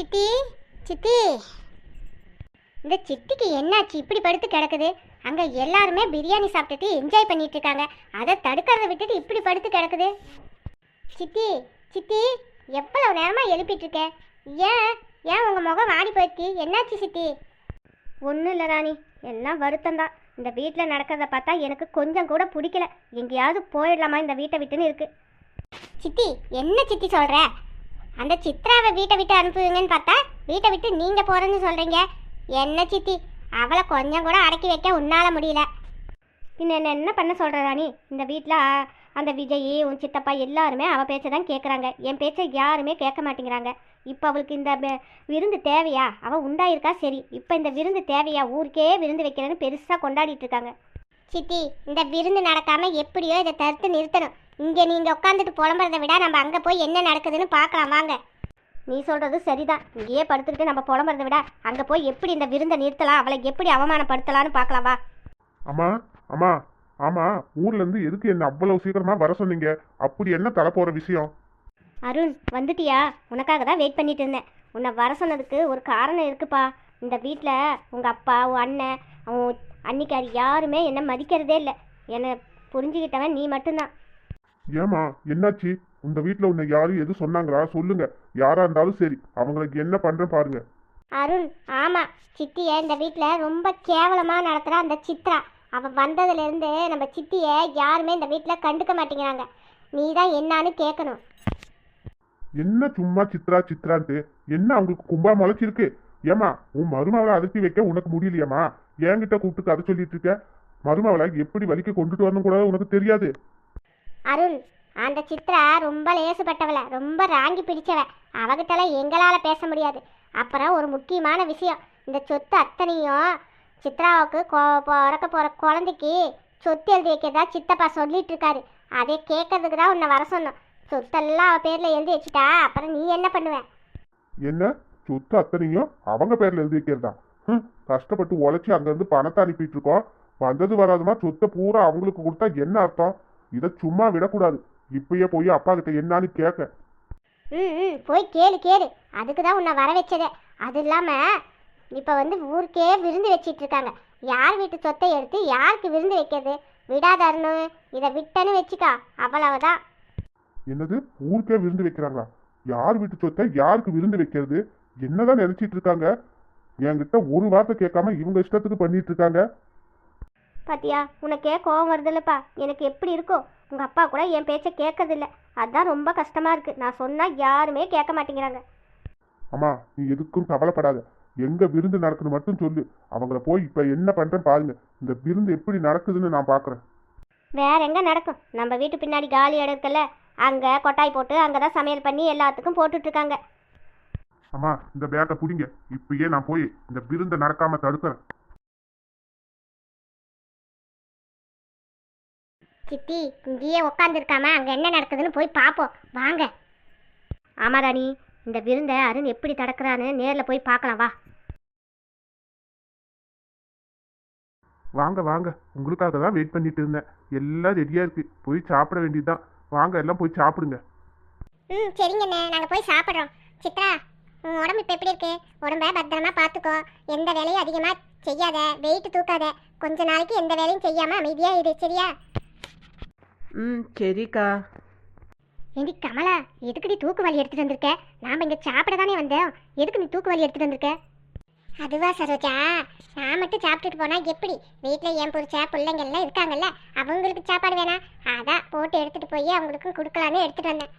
சித்தி சித்தி. இந்த சித்திக்கு என்னாச்சு? இப்படி படுத்து கிடக்குது. அங்க எல்லாருமே பிரியாணி சாப்பிட்டுட்டு என்ஜாய் பண்ணிட்டு இருக்காங்க. அதை தடுக்கிறத விட்டுட்டு இப்படி படுத்து கிடக்குது. சித்தி சித்தி எவ்வளவு நேரமா எழுப்பிட்டு இருக்கேன் ஏன் ஏன் உங்க முகம் வாடி போயிடுச்சு? என்னாச்சு சித்தி? ஒன்றும் இல்லை ராணி. எல்லாம் வருத்தம்தான். இந்த வீட்டில் நடக்கிறத பார்த்தா எனக்கு கொஞ்சம் கூட பிடிக்கல. எங்கேயாவது போயிடலாமா இந்த வீட்டை விட்டுன்னு இருக்கு. சித்தி என்ன சித்தி சொல்கிற அந்த சித்ராவை வீட்டை விட்டு அனுப்புவீங்கன்னு பார்த்தா வீட்டை விட்டு நீங்க போறேன்னு சொல்றீங்க. என்ன சித்தி? அவளை கொஞ்சம் கூட அடக்கி வைக்க உன்னால முடியல. பின்ன என்ன என்ன பண்ண சொல்ற ராணி? இந்த வீட்டில் அந்த விஜய் உன் சித்தப்பா எல்லாருமே அவ பேச்சை தான் கேட்குறாங்க என் பேச்சை யாருமே கேட்க மாட்டேங்கிறாங்க. இப்போ அவளுக்கு இந்த விருந்து தேவையா? அவள் உண்டாயிருக்கா? சரி. இப்போ இந்த விருந்து தேவையா? ஊருக்கே விருந்து வைக்கிறேன்னு பெருசாக கொண்டாடிட்டு இருக்காங்க. சித்தி இந்த விருந்து நடக்காம எப்படியோ இதை தடுத்து நிறுத்தணும். இங்கே நீங்கள் உட்காந்துட்டு புலம்புறதை விட நம்ம அங்கே போய் என்ன நடக்குதுன்னு பார்க்கலாம் வாங்க. நீ சொல்கிறது சரிதான். இங்கேயே படுத்துக்கிட்டு நம்ம புலம்புறதை விட. அங்கே போய் எப்படி இந்த விருந்தை நிறுத்தலாம்? அவளை எப்படி அவமானப்படுத்தலாம்னு பார்க்கலாம் வா. அம்மா அம்மா ஆமா ஊர்ல இருந்து எதுக்கு என்ன அவ்வளவு சீக்கிரமா வர சொன்னீங்க? அப்படி என்ன தர போற விஷயம்? அருண் வந்துட்டியா? உனக்காக தான் வெயிட் பண்ணிட்டு இருந்தேன். உன்னை வர சொன்னதுக்கு ஒரு காரணம் இருக்குப்பா. இந்த வீட்டில் உங்கள் அப்பா உன் அண்ணன் அவன் அன்னிக்காரி யாருமே என்னை மதிக்கிறதே இல்லை. என்னை புரிஞ்சுக்கிட்டவன் நீ மட்டும்தான். ஏமா என்னாச்சு? இந்த வீட்ல உன்னை யாரும் எது சொன்னாங்களா? சொல்லுங்க. யாரா இருந்தாலும் சரி அவங்களுக்கு என்ன பண்றேன் பாருங்க. அருண் ஆமாம் சித்தியை இந்த வீட்டில் ரொம்ப கேவலமாக நடத்துகிறா அந்த சித்ரா. அவள் வந்ததுலேருந்து நம்ம சித்தியை யாருமே இந்த வீட்டில் கண்டுக்க மாட்டேங்கிறாங்க. நீ தான் என்னான்னு கேட்கணும் என்ன சும்மா சித்ரா சித்ரான்ட்டு? என்ன அவங்களுக்கு கும்பா முளைச்சிருக்கு? ஏமா உன் மருமவளை அதட்டி வைக்க உனக்கு முடியலையாம்மா? என்கிட்ட கூப்பிட்டு கதை சொல்லிட்டு இருக்க. மருமவளை எப்படி வலிக்கு கொண்டுட்டு வரணும் கூட உனக்கு தெரியாது. அருண் அந்த சித்ரா ரொம்ப லேசுப்பட்டவள ரொம்ப ராங்கி பிடிச்சவ. அவகிட்டலாம் எங்களால் பேச முடியாது. அப்புறம் ஒரு முக்கியமான விஷயம் இந்த சொத்து அத்தனையும் சித்ராவுக்கு கொ- பிறக்க போகிற குழந்தைக்கு சொத்து எழுதி வைக்கிறதா சித்தப்பா சொல்லிட்டு இருக்காரு. அதை கேட்கறதுக்கு தான் உன்னை வர சொன்னோம். சொத்தெல்லாம் அவள் பேரில் எழுதி வச்சுட்டா அப்புறம் நீ என்ன பண்ணுவ? என்ன? சொத்து அத்தனையும் அவங்க பேரில் எழுதி வைக்கிறதா? கஷ்டப்பட்டு உழைச்சி அங்கேருந்து பணத்தை அனுப்பிட்டு இருக்கோம். வந்தது வராதுமா? சொத்தை பூரா அவங்களுக்கு கொடுத்தா என்ன அர்த்தம்? இதை சும்மா விடக்கூடாது. இப்பயே போய் அப்பா கிட்ட என்னன்னு கேட்க ம் ம் போய் கேளு கேளு. அதுக்கு தான் உன்னை வர வச்சதே. அது இல்லாமல் இப்போ வந்து ஊருக்கே விருந்து வச்சிட்டு இருக்காங்க. யார் வீட்டு சொத்தை எடுத்து யாருக்கு விருந்து வைக்கிறது? விடாதருன்னு இதை விட்டன்னு வச்சுக்கா. அவ்வளவுதான். என்னது? ஊருக்கே விருந்து வைக்கிறாங்களா? யார் வீட்டு சொத்தை யாருக்கு விருந்து வைக்கிறது? என்னதான் நினைச்சிட்டு இருக்காங்க? என்கிட்ட ஒரு வார்த்தை கேட்காம இவங்க இஷ்டத்துக்கு பண்ணிட்டு இருக்காங்க. பாத்தியா உனக்கே கோவம் வருதுல்லப்பா. எனக்கு எப்படி இருக்கும் உங்கள் அப்பா கூட என் பேச்சை கேட்கறதில்ல. அதான் ரொம்ப கஷ்டமாக இருக்குது நான் சொன்னால் யாருமே கேட்க மாட்டேங்கிறாங்க. அம்மா நீ எதுக்கும் கவலைப்படாத. எங்க விருந்து நடக்குன்னு மட்டும் சொல்லு. அவங்கள போய் இப்ப என்ன பண்றேன் பாருங்க. இந்த விருந்து எப்படி நடக்குதுன்னு நான் பாக்குறேன். வேற எங்கே நடக்கும்? நம்ம வீட்டு பின்னாடி காலி இடம் இருக்குல்ல அங்கே கொட்டாய் போட்டு அங்கே தான் சமையல் பண்ணி எல்லாத்துக்கும் போட்டுட்ருக்காங்க அம்மா இந்த பேக்கை பிடிங்க. இப்பயே நான் போய் இந்த விருந்தை நடக்காம தடுக்கிறேன். சித்தி இங்கேயே உட்காந்துருக்காம அங்கே என்ன நடக்குதுன்னு போய் பார்ப்போம் வாங்க. ஆமா ராணி இந்த விருந்தை அருண் எப்படி தடக்குறான்னு நேரில் போய் பார்க்கலாம் வா. வாங்க வாங்க. உங்களுக்காக தான் வெயிட் பண்ணிட்டு இருந்தேன். எல்லாம் ரெடியா இருக்கு. போய் சாப்பிட வேண்டியதுதான். வாங்க எல்லாம் போய் சாப்பிடுங்க. ம் சரிங்கண்ணே நாங்கள் போய் சாப்பிட்றோம். சித்ரா உன் உடம்பு இப்போ எப்படி இருக்கு? உடம்ப பத்திரமா பார்த்துக்கோ எந்த வேலையும் அதிகமாக செய்யாத வெயிட் தூக்காத. கொஞ்ச நாளைக்கு எந்த வேலையும் செய்யாமல் அமைதியாக இரு சரியா? ம் சரிக்கா. ஏண்டி கமலா எதுக்கு நீ தூக்கு வலி எடுத்துட்டு வந்திருக்க? நாம இங்க சாப்பிட தானே வந்தோம். எதுக்கு நீ தூக்கு வலி எடுத்துட்டு வந்திருக்க? அதுவா சரோஜா நான் மட்டும் சாப்பிட்டுட்டு போனா எப்படி? வீட்டில் என் புரிச்சா பிள்ளைங்க எல்லாம் இருக்காங்கல்ல அவங்களுக்கு சாப்பாடு வேணாம் அதான் போட்டு எடுத்துட்டு போய் அவங்களுக்கும் கொடுக்கலான்னு எடுத்துட்டு வந்தேன்.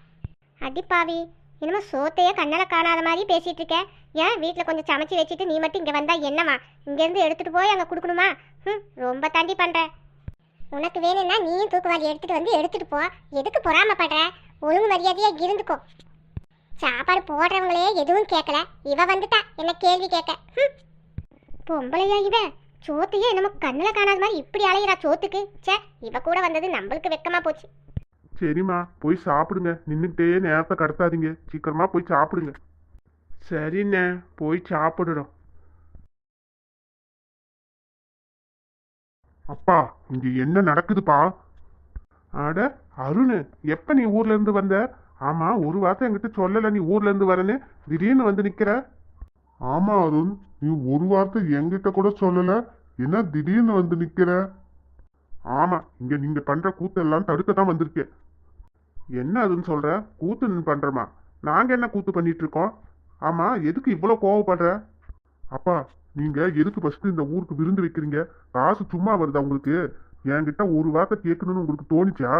அடிப்பாவி என்னமோ சோத்தையே கண்ணால காணாத மாதிரி பேசிட்டு இருக்க. ஏன் வீட்டில் கொஞ்சம் சமைச்சு வச்சுட்டு நீ மட்டும் இங்கே வந்தா என்னவா? இங்கேருந்து எடுத்துட்டு போய் அங்கே கொடுக்கணுமா? ம் ரொம்ப தாண்டி பண்ற. உனக்கு வேணும்னா நீயும் தூக்குவாளி எடுத்துட்டு வந்து எடுத்துட்டு போ. எதுக்கு பொறாமப்படுற? ஒழுங்கு மரியாதையா இருந்துக்கோ. சாப்பாடு போடுறவங்களே எதுவும் கேட்கல இவ வந்துட்டா. என்ன கேள்வி கேட்க. பொம்பளையா இவ? சோத்தையே நம்ம கண்ணில் காணாத மாதிரி இப்படி அலையிறா சோத்துக்கு. ச்சே இவ கூட வந்தது நம்மளுக்கு வெக்கமா போச்சு. சரிம்மா போய் சாப்பிடுங்க. நின்றுட்டே நேரத்தை கடத்தாதீங்க. சீக்கிரமா போய் சாப்பிடுங்க. சரிண்ணே போய் சாப்பிடுறோம் அப்பா இங்க என்ன நடக்குதுப்பா? அட அருண் எப்ப நீ ஊர்ல இருந்து வந்த? ஆமா ஒரு வார்த்தை என்கிட்ட சொல்லல நீ ஊர்ல இருந்து வரேன்னு. திடீர்னு வந்து நிக்கிற? ஆமா அருண் நீ ஒரு வார்த்தை என்கிட்ட கூட சொல்லல. என்ன திடீர்னு வந்து நிக்கிற? ஆமா இங்க நீங்க பண்ற கூத்தெல்லாம் தடுக்கத்தான் வந்திருக்கேன். என்ன அதுன்னு சொல்ற? கூத்து பண்றமா? நாங்க என்ன கூத்து பண்ணிட்டு இருக்கோம்? ஆமா எதுக்கு இவ்வளவு கோவப்படுற? அப்பா நீங்க எதுக்கு ஃபர்ஸ்ட் இந்த ஊருக்கு விருந்து வைக்கிறீங்க? காசு சும்மா வருதா உங்களுக்கு? என்கிட்ட ஒரு வார்த்தை கேட்கணும்னு உங்களுக்கு தோணுச்சா?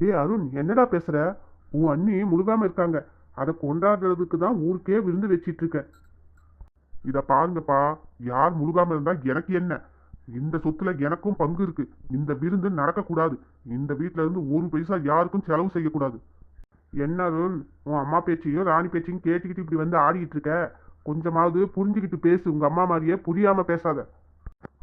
டேய் அருண் என்னடா பேசுற? உன் அண்ணி முழுகாம இருக்காங்க. அதை கொண்டாடுறதுக்கு தான் ஊருக்கே விருந்து வச்சிட்டு இருக்கேன் இத பாருங்கப்பா யார் முழுகாம இருந்தா எனக்கு என்ன? இந்த சொத்துல எனக்கும் பங்கு இருக்கு. இந்த விருந்து நடக்கக்கூடாது. இந்த வீட்டுல இருந்து ஒரு பைசா யாருக்கும் செலவு செய்யக்கூடாது. என்ன அருண் உன் அம்மா பேச்சையும் ராணி பேச்சையும் கேட்டுக்கிட்டு இப்படி வந்து ஆடிக்கிட்டு இருக்க? கொஞ்சமாவது புரிஞ்சுக்கிட்டு பேசு. உங்க அம்மா மாதிரியே புரியாம பேசாத.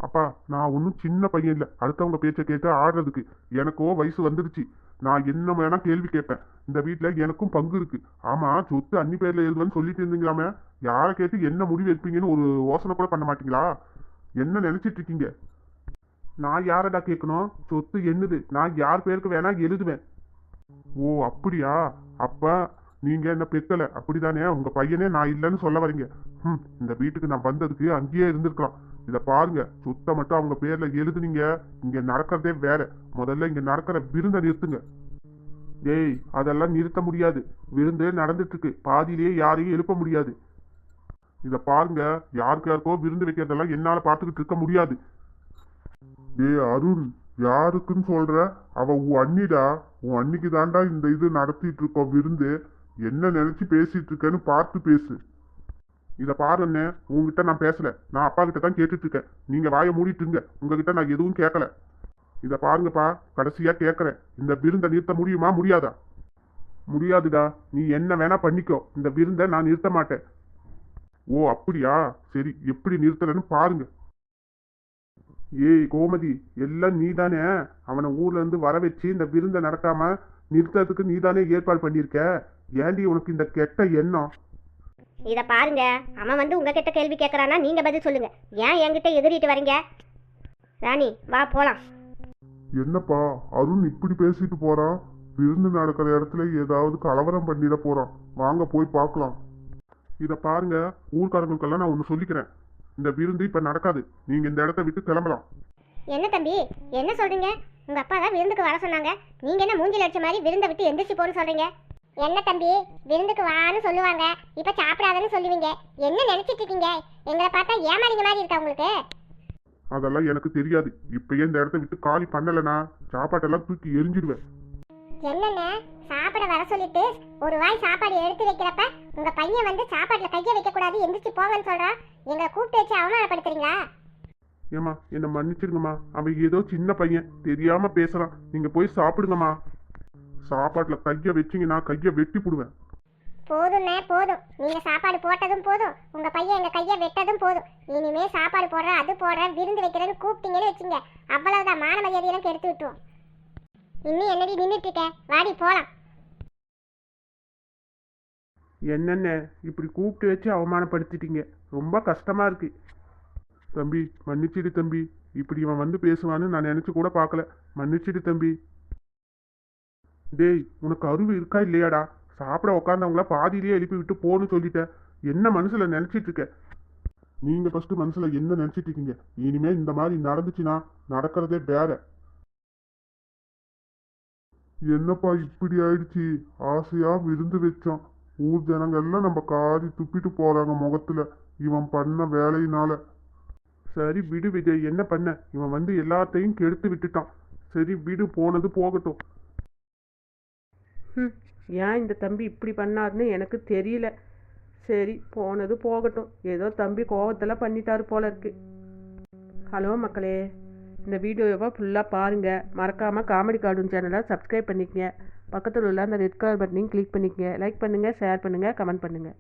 அப்பா நான் ஒன்றும் சின்ன பையன் இல்லை. அடுத்தவங்க பேச்சை கேட்டு ஆடுறதுக்கு எனக்கோ வயசு வந்துடுச்சு. நான் என்ன வேணா கேள்வி கேட்பேன். இந்த வீட்டில் எனக்கும் பங்கு இருக்கு. ஆமா சொத்து அன்னி பேர்ல எழுதுவேன்னு சொல்லிட்டு இருந்தீங்களாமே? யாரை கேட்டு என்ன முடிவு எடுப்பீங்கன்னு ஒரு யோசனை கூட பண்ண மாட்டீங்களா? என்ன நினைச்சிட்டு இருக்கீங்க? நான் யாரடா கேட்கணும்? சொத்து என்னது? நான் யார் பேருக்கு வேணா எழுதுவேன். ஓ அப்படியா? அப்ப நீங்க என்ன பெத்தல? அப்படிதானே? உங்க பையனே நான் இல்லைன்னு சொல்ல வரீங்க. ம் இந்த வீட்டுக்கு நான் வந்ததுக்கு அங்கேயே இருந்திருக்கலாம். இதை பாருங்க. சுத்த மட்டும் அவங்க பேர்ல எழுதுனீங்க. இங்க நடக்கிறதே வேற. முதல்ல இங்க நடக்கிற விருந்த நிறுத்துங்க. ஏய் அதெல்லாம் நிறுத்த முடியாது. விருந்து நடந்துட்டு இருக்கு பாதியிலேயே யாரையும் எழுப்ப முடியாது. இதை பாருங்க. யாருக்கு யாருக்கோ விருந்து வைக்கிறதெல்லாம் என்னால பார்த்துக்கிட்டு இருக்க முடியாது. ஏய் அருண் யாருக்குன்னு சொல்ற? அவ உன் அண்ணிடா. உன் அன்னிக்கு தாண்டா இந்த இது நடத்திட்டு இருக்கோம் விருந்து. என்ன நினைச்சு பேசிட்டு இருக்கேன்னு பார்த்து பேசு. இதை பாருண்ணே உங்ககிட்ட நான் பேசல. நான் அப்பா கிட்ட தான் கேட்டுட்டு இருக்கேன். நீங்க வாயை மூடிட்டு இருங்க. உங்ககிட்ட நான் எதுவும் கேட்கல இதை பாருங்கப்பா கடைசியா கேட்கறேன் இந்த விருந்தை நிறுத்த முடியுமா முடியாதா? முடியாதுடா. நீ என்ன வேணா பண்ணிக்கோ. இந்த விருந்தை நான் நிறுத்த மாட்டேன். ஓ அப்படியா? சரி எப்படி நிறுத்தலன்னு பாருங்க. ஏய் கோமதி எல்லாம் நீதானே? அவனை ஊர்ல இருந்து வர வச்சு இந்த விருந்தை நடக்காம நீ நீதானே ஏற்பாடு பண்ணியிருக்க? ஏண்டி உனக்கு இந்த கெட்ட எண்ணம்? இதை பாருங்க. அவன் வந்து உங்ககிட்ட கேள்வி கேட்குறானா நீங்கள் பதில் சொல்லுங்க. ஏன் என்கிட்ட எதிரிட்டு வரீங்க? ராணி வா போகலாம் என்னப்பா அருண் இப்படி பேசிட்டு போறான் விருந்து நடக்கிற இடத்துல ஏதாவது கலவரம் பண்ணிட போறான். வாங்க போய் பார்க்கலாம். இத பாருங்க. ஊர்க்காரங்களுக்கெல்லாம் நான் ஒன்று சொல்லிக்கிறேன். இந்த விருந்து இப்ப நடக்காது. நீங்க இந்த இடத்த விட்டு கிளம்பலாம். என்ன தம்பி? என்ன சொல்றீங்க? உங்க அப்பா தான் விருந்துக்கு வர சொன்னாங்க. நீங்க என்ன மூஞ்சில அடிச்ச மாதிரி விருந்தை விட்டு எந்திரிச்சு போன்னு சொல்றீங்க? என்ன தம்பி? விருந்துக்கு வான்னு சொல்லுவாங்க. இப்ப சாப்பிடாதன்னு சொல்லுவீங்க. என்ன நினைச்சிட்டு இருக்கீங்க? எங்களை பார்த்தா ஏமாளிங்க மாதிரி இருக்கா உங்களுக்கு? அதெல்லாம் எனக்கு தெரியாது. இப்பயே இந்த இடத்த விட்டு காலி பண்ணலனா சாப்பாட்டெல்லாம் தூக்கி எரிஞ்சிடுவேன். என்னென்ன சாப்பிட வர சொல்லிட்டு ஒரு வாய் சாப்பாடு எடுத்து வைக்கிறப்ப உங்க பையன் வந்து சாப்பாட்டுல கைய வைக்க கூடாது எந்திரிச்சு போங்கன்னு சொல்றான் எங்களை கூப்பிட்டு வச்சு அவமானப்படுத்துறீங்களா? ஏமா என்ன மன்னிச்சிருங்கம்மா. அவன் ஏதோ சின்ன பையன். தெரியாம பேசுறான். நீங்க போய் சாப்பிடுங்கம்மா. சாப்பாட்டுல கைய வச்சீங்கன்னா கைய வெட்டி போடுவேன். போதும்ண்ணே போதும். நீங்க சாப்பாடு போட்டதும் போதும். உங்க பையன் எங்க கையை வெட்டதும் போதும். இனிமே சாப்பாடு போடுற அது போடுற விருந்து வைக்கிறேன்னு கூப்பிட்டீங்கன்னு வச்சுங்க. அவ்வளவுதான் மான மரியாதையெல்லாம் கெடுத்து விட்டுரும் இன்னும் என்னடி நின்றுட்டு இருக்க? வாடி போலாம். என்னென்ன இப்படி கூப்பிட்டு வச்சு அவமானப்படுத்திட்டீங்க. ரொம்ப கஷ்டமா இருக்கு. தம்பி மன்னிச்சிடு தம்பி. இப்படி இவன் வந்து பேசுவான்னு நான் நினைச்சு கூட பார்க்கல. மன்னிச்சிடு தம்பி. டேய் உனக்கு அருவு இருக்கா இல்லையாடா? சாப்பிட உட்காந்தவங்கள பாதியிலேயே எழுப்பி விட்டு போன்னு சொல்லிட்டேன். என்ன மனசுல நினைச்சிட்டு இருக்க? நீங்க ஃபர்ஸ்ட் மனசுல என்ன நினைச்சிட்டு இருக்கீங்க? இனிமே இந்த மாதிரி நடந்துச்சுன்னா நடக்கிறதே வேற. என்னப்பா இப்படி ஆயிடுச்சு? ஆசையா விருந்து வச்சோம் ஊர் ஜனங்கள்லாம் நம்ம காதி துப்பிட்டு போறாங்க முகத்துல. இவன் பண்ண வேலையினால. சரி விடு விஜய் என்ன பண்ண? இவன் வந்து எல்லாத்தையும் கெடுத்து விட்டுட்டான். சரி விடு போனது போகட்டும். ம் ஏன் இந்த தம்பி இப்படி பண்ணாருன்னு எனக்கு தெரியல. சரி போனது போகட்டும். ஏதோ தம்பி கோவத்தில் பண்ணிட்டாரு போல இருக்கு. ஹலோ மக்களே இந்த வீடியோவை ஃபுல்லாக பாருங்கள் மறக்காமல் காமெடி கார்டூன் சேனலை சப்ஸ்கிரைப் பண்ணிக்கங்க. பக்கத்தில் உள்ள அந்த ரெட் கலர் பட்டனையும் கிளிக் பண்ணிக்கங்க. லைக் பண்ணுங்கள் ஷேர் பண்ணுங்கள் கமெண்ட் பண்ணுங்கள்